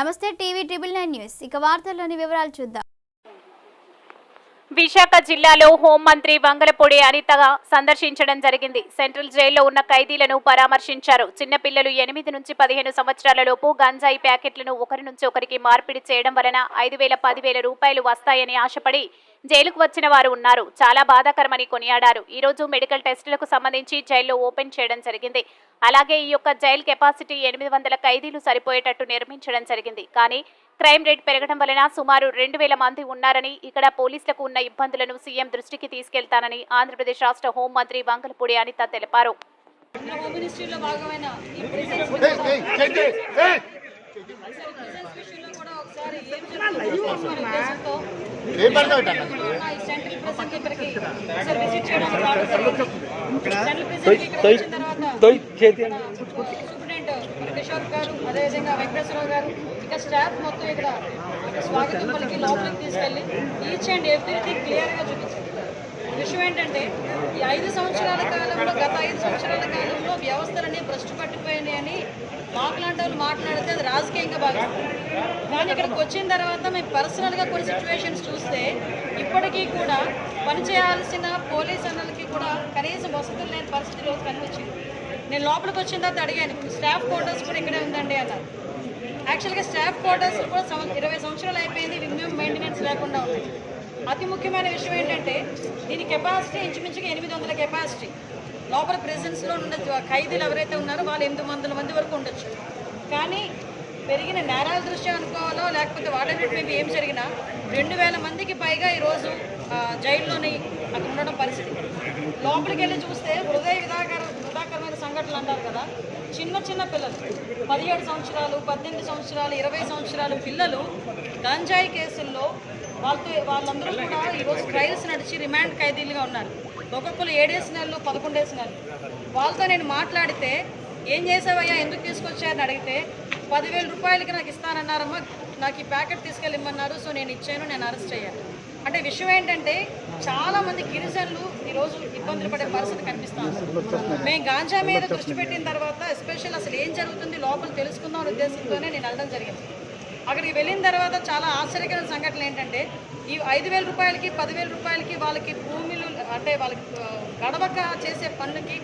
నమస్తే TV triple nine news. ఇక వార్తల్లోని వివరాలు చూద్దాం. విశాఖ జిల్లాలో హోంమంత్రి వంగలపూడి అనిత సందర్శించడం జరిగింది. సెంట్రల్ జైల్లో ఉన్న ఖైదీలను పరామర్శించారు. చిన్నపిల్లలు ఎనిమిది నుంచి పదిహేను సంవత్సరాల లోపు గంజాయి ప్యాకెట్లను ఒకరి నుంచి ఒకరికి మార్పిడి చేయడం వలన ఐదు వేల పదివేల రూపాయలు వస్తాయని ఆశపడి జైలుకు వచ్చిన వారు ఉన్నారు. చాలా బాధాకరమని కొనియాడారు. ఈ రోజు మెడికల్ టెస్టులకు సంబంధించి జైల్లో ఓపెన్ చేయడం జరిగింది. అలాగే ఈ యొక్క జైల్ కెపాసిటీ ఎనిమిది వందల ఖైదీలు సరిపోయేటట్టు నిర్మించడం జరిగింది. కానీ క్రైమ్ రేట్ పెరగడం వలన సుమారు రెండు వేల మంది ఉన్నారని ఇక్కడ పోలీసులకు ఉన్న ఇబ్బందులను సీఎం దృష్టికి తీసుకెళ్తానని ఆంధ్రప్రదేశ్ రాష్ట్ర హోంమంత్రి వంగలపూడి అనిత తెలిపారు. భాగమైన సూపరింటెండెంట్ కిషోర్ గారు అదేవిధంగా వెంకటేశ్వరరావు గారు ఇక స్టాఫ్ మొత్తం ఇక్కడ స్వాగతం పలికి లోపలికి తీసుకెళ్ళి ఈచ్ అండ్ ఎవ్రీథింగ్ క్లియర్గా చూపించారు విషయం ఏంటంటే ఈ ఐదు సంవత్సరాల కాలంలో గత ఐదు సంవత్సరాల కాలంలో వ్యవస్థలన్నీ భ్రష్టు పట్టిపోయినాయని మాకులాంటి వాళ్ళు మాట్లాడితే అది రాజకీయంగా భావిస్తారు. కానీ ఇక్కడికి వచ్చిన తర్వాత మేము పర్సనల్గా కొన్ని సిచ్యువేషన్స్ చూస్తే ఇప్పటికీ కూడా పనిచేయాల్సిన పోలీస్ అన్నలకి కూడా కనీసం వసతులు లేని పరిస్థితి రోజు కనిపించింది. నేను లోపలికి వచ్చిన తర్వాత అడిగాను స్టాఫ్ క్వార్టర్స్ కూడా ఇక్కడే ఉందండి అన్నారు. యాక్చువల్గా స్టాఫ్ క్వార్టర్స్ కూడా సంవ- ఇరవై సంవత్సరాలు అయిపోయింది మినిమం మెయింటెనెన్స్ లేకుండా ఉంది అతి ముఖ్యమైన విషయం ఏంటంటే దీని కెపాసిటీ ఇంచుమించుగా ఎనిమిది వందల కెపాసిటీ లోపల ప్రెసెన్స్లో ఉన్న ఖైదీలు ఎవరైతే ఉన్నారో వాళ్ళు ఎనిమిది వందల మంది వరకు ఉండొచ్చు. కానీ పెరిగిన నేరాల దృష్ట్యా అనుకోవాలో లేకపోతే వాటర్ మేము ఏం జరిగినా రెండు వేల మందికి పైగా ఈరోజు జైల్లోని అక్కడ ఉండడం పరిస్థితి. లోపలికి వెళ్ళి చూస్తే పిల్లలు అంటారు కదా. చిన్న చిన్న పిల్లలు. పదిహేడు సంవత్సరాలు పద్దెనిమిది సంవత్సరాలు ఇరవై సంవత్సరాలు పిల్లలు గంజాయి కేసుల్లో వాళ్ళతో వాళ్ళందరూ కూడా ఈరోజు ట్రయల్స్ నడిచి రిమాండ్ ఖైదీలుగా ఉన్నారు. ఒక్కొక్కరు ఏడేసి నెలలు పదకొండేసి నెలలు. వాళ్ళతో నేను మాట్లాడితే ఏం చేసావయ్యా? ఎందుకు తీసుకొచ్చారని అడిగితే పదివేల రూపాయలకి నాకు ఇస్తానన్నారమ్మా. నాకు ఈ ప్యాకెట్ తీసుకెళ్ళిమ్మన్నారు సో నేను ఇచ్చాను. నేను అరెస్ట్ అయ్యాను అంటే విషయం ఏంటంటే చాలా మంది గిరిజనులు ఈరోజు ఇబ్బందులు పడే పరిస్థితి కనిపిస్తాను మేము గాంజా మీద దృష్టి పెట్టిన తర్వాత ఎస్పెషల్ అసలు ఏం జరుగుతుంది లోపల తెలుసుకుందాం అనే ఉద్దేశంతోనే నేను వెళ్ళడం జరిగింది. అక్కడికి వెళ్ళిన తర్వాత చాలా ఆశ్చర్యకరమైన సంఘటనలు ఏంటంటే ఈ ఐదు వేల రూపాయలకి పదివేల రూపాయలకి వాళ్ళకి భూములు అంటే వాళ్ళకి గడవక చేసే పనులకి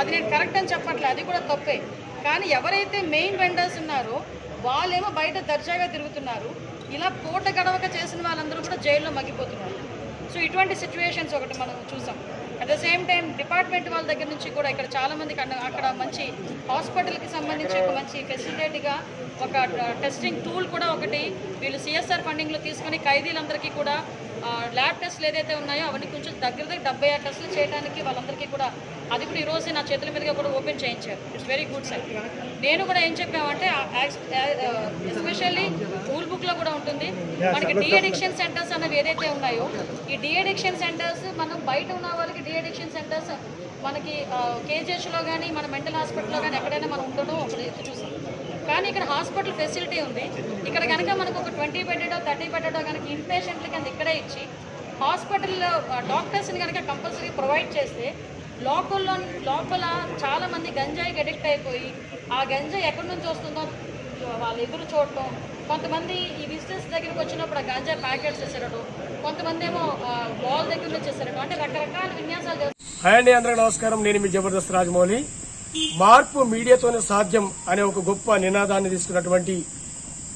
అది నేను కరెక్ట్ అని చెప్పట్లే అది కూడా తప్పే. కానీ ఎవరైతే మెయిన్ వెండర్స్ ఉన్నారో వాళ్ళేమో బయట దర్జాగా తిరుగుతున్నారు. ఇలా పూట గడవక చేసిన వాళ్ళందరూ కూడా జైల్లో మగ్గిపోతున్నారు. సో ఇటువంటి సిచ్యువేషన్స్ ఒకటి మనం చూసాం. At the same time department వాళ్ళ దగ్గర నుంచి కూడా ఇక్కడ చాలామందికి అక్కడ మంచి హాస్పిటల్కి సంబంధించి ఒక మంచి ఫెసిలిటీగా ఒక టెస్టింగ్ టూల్ కూడా ఒకటి. వీళ్ళు సిఎస్ఆర్ ఫండింగ్లో తీసుకొని ఖైదీలందరికీ కూడా ల్యాబ్ టెస్ట్లు ఏదైతే ఉన్నాయో అవన్నీ కొంచెం దగ్గర దగ్గర డెబ్బై ఆరు టెస్టులు చేయడానికి వాళ్ళందరికీ కూడా అది కూడా ఈ రోజు నా చేతుల మీదుగా కూడా ఓపెన్ చేయించారు. ఇట్స్ వెరీ గుడ్ సార్ నేను కూడా ఏం చెప్పామంటే ఎస్పెషల్లీ రూల్ బుక్లో కూడా ఉంటుంది. మనకి డి అడిక్షన్ సెంటర్స్ అనేవి ఏదైతే ఉన్నాయో ఈ డి అడిక్షన్ సెంటర్స్ మనం బయట ఉన్న వాళ్ళకి డి అడిక్షన్ సెంటర్స్ మనకి కేజీహెచ్లో కానీ మన మెంటల్ హాస్పిటల్లో కానీ ఎక్కడైనా మనం ఉండడం ఒకటి చూసాం. కానీ ఇక్కడ హాస్పిటల్ ఫెసిలిటీ ఉంది. ఇక్కడ కనుక మనకు ట్వంటీ బెడెడో థర్టీ బెడెడో కనుక ఇన్పేషెంట్లు కనుక ఇక్కడే ఇచ్చి హాస్పిటల్లో డాక్టర్స్ని కనుక కంపల్సరీ ప్రొవైడ్ చేస్తే లోకల్లో లోపల చాలామంది గంజాయికి అడిక్ట్ అయిపోయి ఆ గంజాయి ఎక్కడి నుంచి వస్తుందో వాళ్ళు ఎదురు చూడటం కొంతమంది ఈ బిజినెస్ దగ్గరికి వచ్చినప్పుడు ఆ గంజాయి ప్యాకెట్స్ ఇస్తారటం కొంతమంది ఏమో బాల్ దగ్గర నుంచి ఇస్తారటం అంటే రకరకాల విన్యాసాలు చేస్తారు హాయ్ అండి అందరికీ నమస్కారం. నేను మీ జబర్దస్త్ రాజమౌళి. మార్పు మీడియాతోనే సాధ్యం అనే ఒక గొప్ప నినాదాన్ని తీసుకున్నటువంటి